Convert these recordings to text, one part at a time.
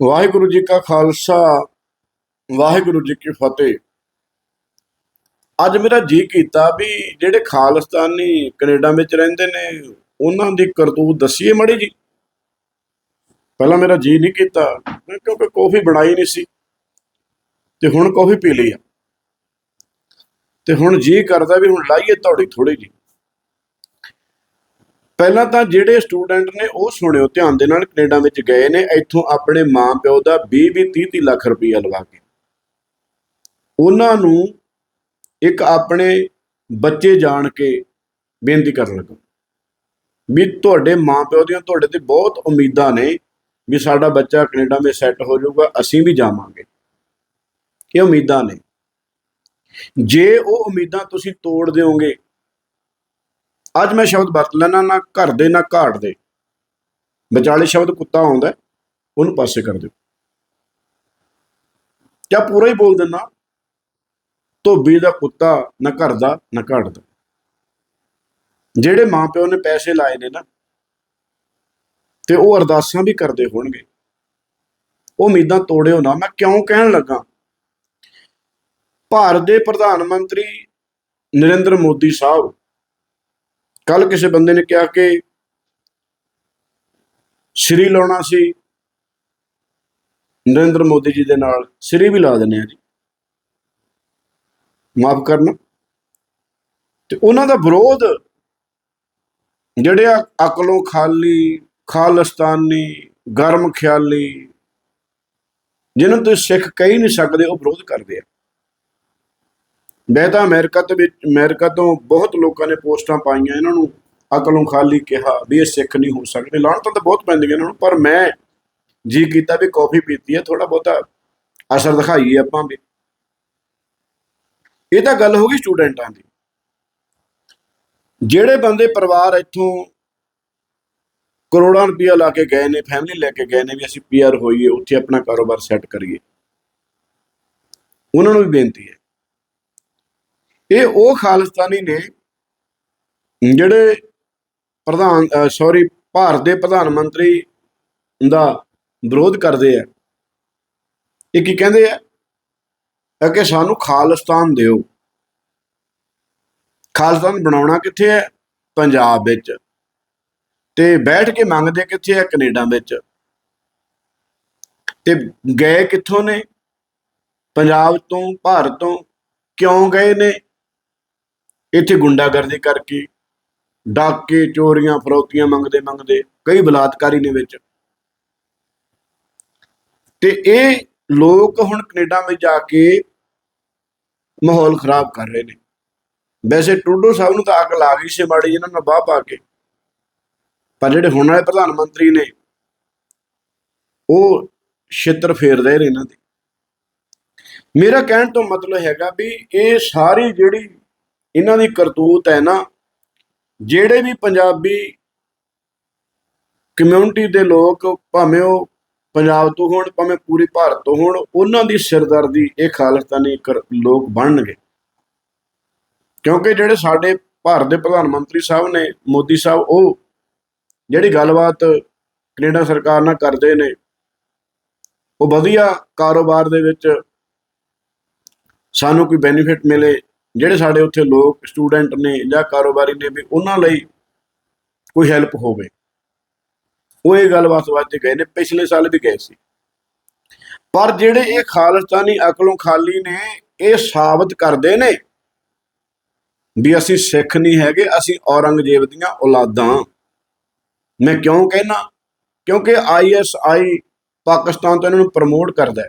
ਵਾਹਿਗੁਰੂ ਜੀ ਕਾ ਖਾਲਸਾ, ਵਾਹਿਗੁਰੂ ਜੀ ਕੀ ਫਤਿਹ। ਅੱਜ ਮੇਰਾ ਜੀ ਕੀਤਾ ਵੀ ਜਿਹੜੇ ਖਾਲਿਸਤਾਨੀ ਕੈਨੇਡਾ ਵਿੱਚ ਰਹਿੰਦੇ ਨੇ, ਉਹਨਾਂ ਦੀ ਕਰਤੂਤ ਦੱਸੀਏ ਮੜੀ ਜੀ। ਪਹਿਲਾਂ ਮੇਰਾ ਜੀ ਨਹੀਂ ਕੀਤਾ, ਕਿਉਂਕਿ ਕੌਫੀ ਬਣਾਈ ਨਹੀਂ ਸੀ, ਤੇ ਹੁਣ ਕੌਫੀ ਪੀ ਲਈ ਆ। ਤੇ ਹੁਣ ਜੀ ਕਰਦਾ ਵੀ ਹੁਣ ਲਾਈਏ ਥੋੜੀ ਥੋੜੀ ਜੀ। ਪਹਿਲਾਂ ਤਾਂ ਜਿਹੜੇ ਸਟੂਡੈਂਟ ਨੇ ਉਹ ਸੁਣਿਓ, ਧਿਆਨ ਦੇ ਨਾਲ ਕੈਨੇਡਾ ਵਿੱਚ ਗਏ ਨੇ, ਇੱਥੋਂ ਆਪਣੇ ਮਾਂ ਪਿਓ ਦਾ 20 20 30 30 ਲੱਖ ਰੁਪਈਆ ਲਵਾ ਕੇ। ਉਹਨਾਂ ਨੂੰ ਇੱਕ ਆਪਣੇ ਬੱਚੇ ਜਾਣ ਕੇ ਬੇਨਤੀ ਕਰਨ ਲੱਗਾ। ਵੀ ਤੁਹਾਡੇ ਮਾਂ ਪਿਓ ਦੀਆਂ ਤੁਹਾਡੇ ਤੇ ਬਹੁਤ ਉਮੀਦਾਂ ਨੇ ਵੀ ਸਾਡਾ ਬੱਚਾ ਕੈਨੇਡਾ ਵਿੱਚ ਸੈੱਟ ਹੋ ਜਾਊਗਾ, ਅਸੀਂ ਵੀ ਜਾਵਾਂਗੇ। ਇਹ ਉਮੀਦਾਂ ਨੇ। ਜੇ ਉਹ ਉਮੀਦਾਂ ਤੁਸੀਂ ਤੋੜ ਦਿਓਗੇ ਅੱਜ ਮੈਂ ਸ਼ਬਦ ਵਰਤ ਲੈਣਾ ਨਾ ਘਰ ਦੇ, ਨਾ ਘਾਟ ਦੇ। ਵਿਚਾਲੇ ਸ਼ਬਦ ਕੁੱਤਾ ਆਉਂਦਾ, ਉਹਨੂੰ ਪਾਸੇ ਕਰ ਦਿਓ। ਕਿਆ ਪੂਰਾ ਹੀ ਬੋਲ ਦਿੰਨਾ ਧੋਬੀ ਦਾ ਕੁੱਤਾ ਨਾ ਘਰ ਦਾ, ਨਾ ਘਾਟ ਦਾ। ਜਿਹੜੇ ਮਾਪਿਓ ਨੇ ਪੈਸੇ ਲਾਏ ਨੇ ਨਾ, ਤੇ ਉਹ ਅਰਦਾਸਾਂ ਵੀ ਕਰਦੇ ਹੋਣਗੇ। ਉਹ ਉਮੀਦਾਂ ਤੋੜਿਓ ਨਾ। ਮੈਂ ਕਿਉਂ ਕਹਿਣ ਲੱਗਾ? ਭਾਰਤ ਦੇ ਪ੍ਰਧਾਨ ਮੰਤਰੀ ਨਰਿੰਦਰ ਮੋਦੀ ਸਾਹਿਬ ਕੱਲ ਕਿਸੇ ਬੰਦੇ ਨੇ ਕਿਹਾ ਕਿ ਸ੍ਰੀ ਲਾਉਣਾ ਸੀ। ਨਰਿੰਦਰ ਮੋਦੀ ਜੀ ਦੇ ਨਾਲ ਸ੍ਰੀ ਵੀ ਲਾ ਦਿੰਦੇ ਆ ਜੀ। ਮਾਫ ਕਰਨਾ। ਤੇ ਉਹਨਾਂ ਦਾ ਵਿਰੋਧ ਜਿਹੜੇ ਆ ਅਕਲੋਂ ਖਾਲੀ, ਖਾਲਿਸਤਾਨੀ, ਗਰਮ ਖਿਆਲੀ, ਜਿਹਨੂੰ ਤੁਸੀਂ ਸਿੱਖ ਕਹਿ ਨਹੀਂ ਸਕਦੇ, ਉਹ ਵਿਰੋਧ ਕਰਦੇ ਆ। ਮੈਂ ਤਾਂ ਅਮਰੀਕਾ ਤੋਂ ਵਿੱਚ, ਅਮਰੀਕਾ ਤੋਂ ਬਹੁਤ ਲੋਕਾਂ ਨੇ ਪੋਸਟਾਂ ਪਾਈਆਂ, ਇਹਨਾਂ ਨੂੰ ਅਕਲੋਂ ਖਾਲੀ ਕਿਹਾ ਵੀ ਇਹ ਸਿੱਖ ਨਹੀਂ ਹੋ ਸਕਦੇ। ਲਾਹਣਤਾਂ ਤਾਂ ਬਹੁਤ ਪੈਂਦੀਆਂ ਇਹਨਾਂ ਨੂੰ, ਪਰ ਮੈਂ ਜੀ ਕੀਤਾ ਵੀ ਕਾਫੀ ਪੀਤੀ ਹੈ ਥੋੜਾ ਬਹੁਤਾ ਅਸਰ ਦਿਖਾਈਏ ਆਪਾਂ ਵੀ। ਇਹ ਤਾਂ ਗੱਲ ਹੋ ਗਈ ਸਟੂਡੈਂਟਾਂ ਦੀ। ਜਿਹੜੇ ਬੰਦੇ ਪਰਿਵਾਰ ਇੱਥੋਂ ਕਰੋੜਾਂ ਰੁਪਇਆ ਲਾ ਕੇ ਗਏ ਨੇ ਫੈਮਿਲੀ ਲੈ ਕੇ ਗਏ ਨੇ ਵੀ ਅਸੀਂ ਪੀਆਰ ਹੋਈਏ, ਉੱਥੇ ਆਪਣਾ ਕਾਰੋਬਾਰ ਸੈੱਟ ਕਰੀਏ। ਉਹਨਾਂ ਨੂੰ ਵੀ ਬੇਨਤੀ ਹੈ। ਇਹ ਉਹ ਖਾਲਿਸਤਾਨੀ ਨੇ ਜਿਹੜੇ ਪ੍ਰਧਾਨ ਸੌਰੀ ਭਾਰਤ ਦੇ ਪ੍ਰਧਾਨ ਮੰਤਰੀ ਦਾ ਵਿਰੋਧ ਕਰਦੇ ਆ। ਇਹ ਕੀ ਕਹਿੰਦੇ ਆ? ਕਿ ਸਾਨੂੰ ਖਾਲਿਸਤਾਨ ਦਿਓ। ਖਾਲਿਸਤਾਨ ਬਣਾਉਣਾ ਕਿੱਥੇ ਹੈ ਪੰਜਾਬ ਵਿੱਚ। ਤੇ ਬੈਠ ਕੇ ਮੰਗਦੇ ਕਿੱਥੇ ਹੈ ਕੈਨੇਡਾ ਵਿੱਚ। ਤੇ ਗਏ ਕਿੱਥੋਂ ਨੇ? ਪੰਜਾਬ ਤੋਂ, ਭਾਰਤ ਤੋਂ ਕਿਉਂ ਗਏ ਨੇ? ਇੱਥੇ ਗੁੰਡਾਗਰਦੀ ਕਰਕੇ ਡਾਕੇ, ਚੋਰੀਆਂ, ਫਰੋਤੀਆਂ ਮੰਗਦੇ ਮੰਗਦੇ ਕਈ ਬਲਾਤਕਾਰੀ ਨੇ ਵਿੱਚ। ਤੇ ਇਹ ਲੋਕ ਹੁਣ ਕੈਨੇਡਾ ਵਿੱਚ ਜਾ ਕੇ ਮਾਹੌਲ ਖਰਾਬ ਕਰ ਰਹੇ ਨੇ। ਵੈਸੇ ਟੂਡੋ ਸਾਹਿਬ ਨੂੰ ਤਾਂ ਅਕਲ ਆ ਗਈ ਸੀ ਮਾੜੀ ਜਿਹਨਾਂ ਨਾਲ ਬਾਹ ਪਾ ਕੇ। ਪਰ ਜਿਹੜੇ ਹੁਣ ਵਾਲੇ ਪ੍ਰਧਾਨ ਮੰਤਰੀ ਨੇ, ਉਹ ਛਿੱਤਰ ਫੇਰਦੇ ਨੇ ਇਹਨਾਂ ਦੇ। ਮੇਰਾ ਕਹਿਣ ਤੋਂ ਮਤਲਬ ਹੈਗਾ ਵੀ ਇਹ ਸਾਰੀ ਜਿਹੜੀ ਇਹਨਾਂ ਦੀ ਕਰਤੂਤ ਹੈ ਨਾ, ਜਿਹੜੇ ਵੀ ਪੰਜਾਬੀ ਕਮਿਊਨਿਟੀ ਦੇ ਲੋਕ ਭਾਵੇਂ ਉਹ ਪੰਜਾਬ ਤੋਂ ਹੋਣ, ਭਾਵੇਂ ਪੂਰੀ ਭਾਰਤ ਤੋਂ ਹੋਣ, ਉਹਨਾਂ ਦੀ ਸਿਰਦਰਦੀ, ਇਹ ਖਾਲਸਤਾਨੀ ਕਰ- ਲੋਕ ਬਣਨਗੇ। ਕਿਉਂਕਿ ਜਿਹੜੇ ਸਾਡੇ ਭਾਰਤ ਦੇ ਪ੍ਰਧਾਨ ਮੰਤਰੀ ਸਾਹਿਬ ਨੇ, ਮੋਦੀ ਸਾਹਿਬ, ਉਹ ਜਿਹੜੀ ਗੱਲਬਾਤ ਕੈਨੇਡਾ ਸਰਕਾਰ ਨਾਲ ਕਰਦੇ ਨੇ, ਉਹ ਵਧੀਆ ਕਾਰੋਬਾਰ ਦੇ ਵਿੱਚ ਸਾਨੂੰ ਕੋਈ ਬੈਨੀਫਿਟ ਮਿਲੇ ਜਿਹੜੇ ਸਾਡੇ ਉੱਥੇ ਲੋਕ ਸਟੂਡੈਂਟ ਨੇ ਜਾਂ ਕਾਰੋਬਾਰੀ ਨੇ ਵੀ ਉਹਨਾਂ ਲਈ ਕੋਈ ਹੈਲਪ ਹੋਵੇ। ਉਹ ਇਹ ਗੱਲਬਾਤ ਵਾਸਤੇ ਗਏ ਨੇ, ਪਿਛਲੇ ਸਾਲ ਵੀ ਗਏ ਸੀ। ਪਰ ਜਿਹੜੇ ਇਹ ਖਾਲਸਤਾਨੀ ਅਕਲੋਂ ਖਾਲੀ ਨੇ, ਇਹ ਸਾਬਤ ਕਰਦੇ ਨੇ ਵੀ ਅਸੀਂ ਸਿੱਖ ਨਹੀਂ ਹੈਗੇ, ਅਸੀਂ ਔਰੰਗਜ਼ੇਬ ਦੀਆਂ ਔਲਾਦਾਂ। ਮੈਂ ਕਿਉਂ ਕਹਿਣਾ ਕਿਉਂਕਿ ਆਈਐਸਆਈ ਪਾਕਿਸਤਾਨ ਤੋਂ ਇਹਨਾਂ ਨੂੰ ਪ੍ਰਮੋਟ ਕਰਦਾ ਹੈ।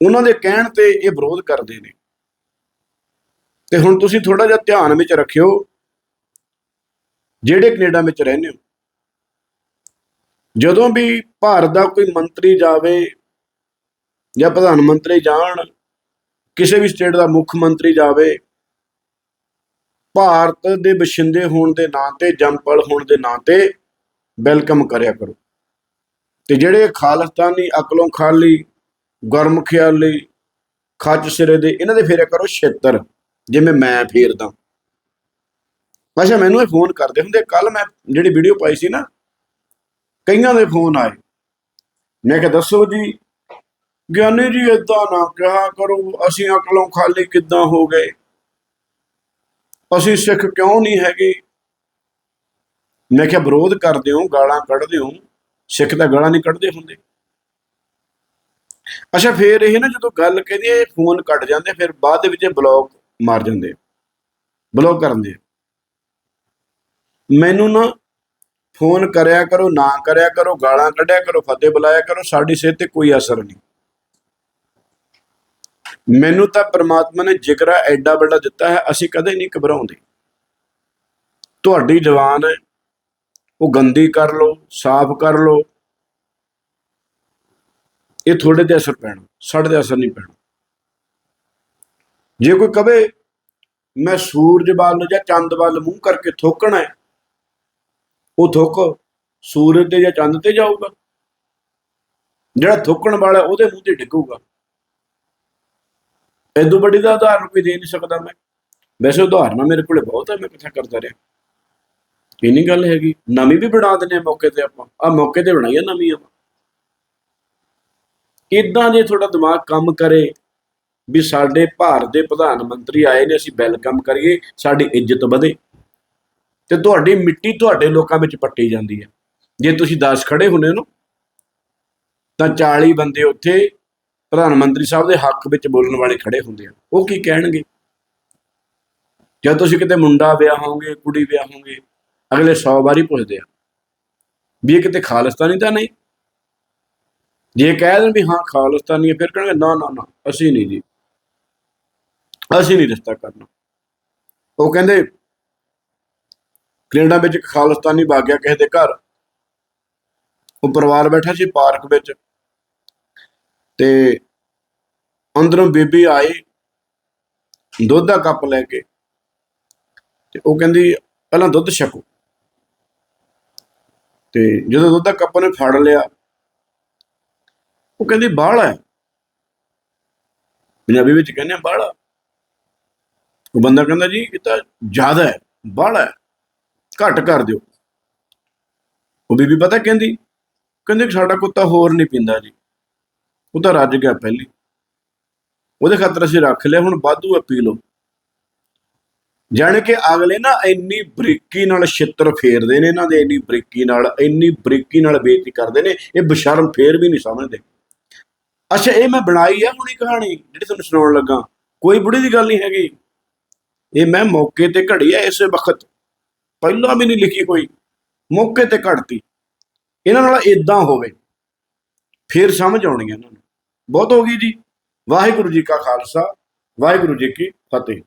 ਉਹਨਾਂ ਦੇ ਕਹਿਣ ਤੇ ਇਹ ਵਿਰੋਧ ਕਰਦੇ ਨੇ। ਤੇ ਹੁਣ ਤੁਸੀਂ ਥੋੜਾ ਜਿਹਾ ਧਿਆਨ ਵਿੱਚ ਰੱਖਿਓ। ਜਿਹੜੇ ਕੈਨੇਡਾ ਵਿੱਚ ਰਹਿੰਦੇ ਹੋ। ਜਦੋਂ ਵੀ ਭਾਰਤ ਦਾ ਕੋਈ ਮੰਤਰੀ ਜਾਵੇ ਜਾਂ ਪ੍ਰਧਾਨ ਮੰਤਰੀ ਜਾਣ, ਕਿਸੇ ਵੀ ਸਟੇਟ ਦਾ ਮੁੱਖ ਮੰਤਰੀ ਜਾਵੇ, ਭਾਰਤ ਦੇ ਵਸਿੰਦੇ ਹੋਣ ਦੇ ਨਾਂ ਤੇ ਜੰਪਲ ਹੋਣ ਦੇ ਨਾਂ ਤੇ ਵੈਲਕਮ ਕਰਿਆ ਕਰੋ। ਤੇ ਜਿਹੜੇ ਖਾਲਿਸਤਾਨੀ ਅਕਲੋਂ ਖਾਲੀ ਗਰਮ ਖਿਆਲੀ ਖੱਜ ਸਿਰੇ ਦੇ, ਇਹਨਾਂ ਦੇ ਫੇਰਿਆ ਕਰੋ ਛੇਤਰ। ਜਿਵੇਂ ਮੈਂ ਫੇਰਦਾ। ਅੱਛਾ, ਮੈਨੂੰ ਇਹ ਫੋਨ ਕਰਦੇ ਹੁੰਦੇ ਕੱਲ ਮੈਂ ਜਿਹੜੀ ਵੀਡੀਓ ਪਾਈ ਸੀ ਨਾ, ਕਈਆਂ ਦੇ ਫੋਨ ਆਏ। ਮੈਂ ਕਿਹਾ, ਦੱਸੋ ਜੀ, ਗਿਆਨੀ ਜੀ ਏਦਾਂ ਨਾ ਕਿਹਾ ਕਰੋ, ਅਸੀਂ ਅਕਲੋਂ ਖਾਲੀ ਕਿੱਦਾਂ ਹੋ ਗਏ? ਅਸੀਂ ਸਿੱਖ ਕਿਉਂ ਨਹੀਂ ਹੈਗੇ? ਮੈਂ ਕਿਹਾ, ਵਿਰੋਧ ਕਰਦੇ ਹੋ, ਗਾਲਾਂ ਕੱਢਦੇ ਹੋ। ਸਿੱਖ ਤਾਂ ਗਾਲਾਂ ਨਹੀਂ ਕੱਢਦੇ ਹੁੰਦੇ। ਅੱਛਾ, ਫੇਰ ਇਹ ਨਾ ਜਦੋਂ ਗੱਲ ਕਹਿੰਦੀ ਇਹ ਫੋਨ ਕੱਟ ਜਾਂਦੇ, ਫਿਰ ਬਾਅਦ ਦੇ ਵਿੱਚ ਇਹ ਬਲੌਕ ਮਾਰ ਜਾਂਦੇ ਬਲੌਕ ਕਰਨ ਦੇ ਮੈਨੂੰ ਨਾ ਫੋਨ ਕਰਿਆ ਕਰੋ, ਨਾ ਕਰਿਆ ਕਰੋ, ਗਾਲਾਂ ਕੱਢਿਆ ਕਰੋ, ਫਤਿਹ ਬੁਲਾਇਆ ਕਰੋ, ਸਾਡੀ ਸਿਹਤ ਤੇ ਕੋਈ ਅਸਰ ਨਹੀਂ। ਮੈਨੂੰ ਤਾਂ ਪ੍ਰਮਾਤਮਾ ਨੇ ਜਿਗਰਾ ਐਡਾ ਵੱਡਾ ਦਿੱਤਾ ਹੈ, ਅਸੀਂ ਕਦੇ ਨਹੀਂ ਘਬਰਾਉਂਦੇ। ਤੁਹਾਡੀ ਜਵਾਨ ਹੈ, ਉਹ ਗੰਦੀ ਕਰ ਲਓ, ਸਾਫ਼ ਕਰ ਲਓ। ਇਹ ਤੁਹਾਡੇ ਤੇ ਅਸਰ ਪੈਣਾ, ਸਾਡੇ ਤੇ ਅਸਰ ਨਹੀਂ ਪੈਣਾ। ਜੇ ਕੋਈ ਕਵੇ, ਮੈਂ ਸੂਰਜ ਵੱਲ ਜਾਂ ਚੰਦ ਵੱਲ ਮੂੰਹ ਕਰਕੇ ਥੋਕਣਾ ਹੈ, ਉਹ ਥੁੱਕ ਸੂਰਜ ਤੇ ਜਾਂ ਚੰਦ ਤੇ ਜਾਊਗਾ। ਜਿਹੜਾ ਥੁੱਕਣ ਵਾਲਾ ਉਹਦੇ ਮੂੰਹ ਤੇ ਡਿੱਗੂਗਾ। ਐਦੋਂ ਵੱਡੀ ਦਾ ਉਦਾਹਰਨ ਕੋਈ ਦੇ ਨਹੀਂ ਸਕਦਾ ਮੈਂ। ਵੈਸੇ ਉਦਾਹਰਨਾਂ ਮੇਰੇ ਕੋਲੇ ਬਹੁਤ ਹੈ ਮੈਂ ਕਿੱਥੇ ਕਰਦਾ ਰਿਹਾ। ਇਹ ਨਹੀਂ ਗੱਲ ਹੈਗੀ। ਨਵੀਂ ਵੀ ਬਣਾ ਦਿੰਦੇ ਆ ਮੌਕੇ ਤੇ ਆਪਾਂ। ਆ ਮੌਕੇ ਤੇ ਬਣਾਈਆਂ ਨਵੀਆਂ। ਇਦਾਂ ਜੇ ਤੁਹਾਡਾ ਦਿਮਾਗ ਕੰਮ ਕਰੇ ਵੀ ਸਾਡੇ ਭਾਰਤ ਦੇ ਪ੍ਰਧਾਨ ਮੰਤਰੀ ਆਏ ਨੇ, ਅਸੀਂ ਵੈਲਕਮ ਕਰੀਏ, ਸਾਡੀ ਇੱਜ਼ਤ ਵਧੇ। ਤੇ ਤੁਹਾਡੀ ਮਿੱਟੀ ਤੁਹਾਡੇ ਲੋਕਾਂ ਵਿੱਚ ਪੱਟੀ ਜਾਂਦੀ ਹੈ। ਜੇ ਤੁਸੀਂ 10 ਖੜੇ ਹੁੰਦੇ ਹੋ ਤਾਂ 40 ਬੰਦੇ ਉੱਥੇ ਪ੍ਰਧਾਨ ਮੰਤਰੀ ਸਾਹਿਬ ਦੇ ਹੱਕ ਵਿੱਚ ਬੋਲਣ ਵਾਲੇ ਖੜੇ ਹੁੰਦੇ ਆ। ਉਹ ਕੀ ਕਹਿਣਗੇ? ਜਦ ਤੁਸੀਂ ਕਿਤੇ ਮੁੰਡਾ ਵਿਆਹੋਗੇ ਕੁੜੀ ਵਿਆਹੋਗੇ ਅਗਲੇ 100 ਵਾਰੀ ਪੁੱਛਦੇ ਆ, ਵੀ ਇਹ ਕਿਤੇ ਖਾਲਿਸਤਾਨੀ ਤਾਂ ਨਹੀਂ? ਜੇ ਕਹਿ ਦੇਣ ਵੀ ਹਾਂ, ਖਾਲਿਸਤਾਨੀ ਹੈ, ਫਿਰ ਕਹਿਣਗੇ, ਨਾ ਨਾ ਨਾ, ਅਸੀਂ ਨਹੀਂ ਜੀ। ਅਸੀਂ ਨਹੀਂ ਰਿਸ਼ਤਾ ਕਰਨਾ। ਉਹ ਕਹਿੰਦੇ, ਕੈਨੇਡਾ ਵਿੱਚ ਇੱਕ ਖਾਲਿਸਤਾਨੀ ਬਾਗਿਆ ਕਿਸੇ ਦੇ ਘਰ। ਉਹ ਪਰਿਵਾਰ ਬੈਠਾ ਸੀ ਪਾਰਕ ਵਿੱਚ। ਤੇ ਅੰਦਰੋਂ ਬੀਬੀ ਆਈ, ਦੁੱਧ ਦਾ ਕੱਪ ਲੈ ਕੇ। ਤੇ ਉਹ ਕਹਿੰਦੀ, ਪਹਿਲਾਂ ਦੁੱਧ ਛਕੋ। ਤੇ ਜਦੋਂ ਦੁੱਧ ਦਾ ਕੱਪ ਨੇ ਫੜ ਲਿਆ, ਉਹ ਕਹਿੰਦੀ, ਬਾਹਲਾ ਪੰਜਾਬੀ ਵਿੱਚ ਕਹਿੰਦੇ ਬਾਹਲਾ। ਉਹ ਬੰਦਾ ਕਹਿੰਦਾ ਜੀ ਇਹ ਤਾਂ ਜ਼ਿਆਦਾ ਹੈ, ਬਾਹਲਾ ਹੈ, ਘੱਟ ਕਰ ਦਿਓ। ਉਹ ਬੀਬੀ ਪਤਾ ਕਹਿੰਦੀ, ਕਹਿੰਦੇ ਸਾਡਾ ਕੁੱਤਾ ਹੋਰ ਨਹੀਂ ਪੀਂਦਾ ਜੀ। ਉਹ ਤਾਂ ਰੱਜ ਗਿਆ ਪਹਿਲੀ। ਉਹਦੇ ਖਾਤਰ ਅਸੀਂ ਰੱਖ ਲਿਆ, ਹੁਣ ਵਾਧੂ ਆ ਪੀ ਲਓ। ਜਾਣ ਕੇ ਅਗਲੇ ਨਾ ਇੰਨੀ ਬਰੀਕੀ ਨਾਲ ਛਿੱਤਰ ਫੇਰਦੇ ਨੇ ਇਹਨਾਂ ਦੇ, ਇੰਨੀ ਬਰੀਕੀ ਨਾਲ, ਇੰਨੀ ਬਰੀਕੀ ਨਾਲ ਬੇਇੱਜ਼ਤੀ ਕਰਦੇ ਨੇ, ਇਹ ਬਸ਼ਰਮ ਫੇਰ ਵੀ ਨਹੀਂ ਸਮਝਦੇ। ਅੱਛਾ, ਇਹ ਮੈਂ ਬਣਾਈ ਆ ਹੁਣੀ ਕਹਾਣੀ, ਜਿਹੜੀ ਤੁਹਾਨੂੰ ਸੁਣਾਉਣ ਲੱਗਾ। ਕੋਈ ਬੁੜੀ ਦੀ ਗੱਲ ਨਹੀਂ ਹੈਗੀ। ਇਹ ਮੈਂ ਮੌਕੇ ਤੇ ਘੜੀ ਹੈ ਇਸੇ ਵਕਤ। ਪਹਿਲਾਂ ਵੀ ਨਹੀਂ ਲਿਖੀ ਕੋਈ। ਮੌਕੇ ਤੇ ਘੜਤੀ। ਇਹਨਾਂ ਨਾਲ ਇਦਾਂ ਹੋਵੇ। ਫਿਰ ਸਮਝ ਆਉਣੀ ਹੈ ਇਹਨਾਂ ਨੂੰ। ਬਹੁਤ ਹੋ ਗਈ ਜੀ। ਵਾਹਿਗੁਰੂ ਜੀ ਕਾ ਖਾਲਸਾ। ਵਾਹਿਗੁਰੂ ਜੀ ਕੀ ਫਤਿਹ।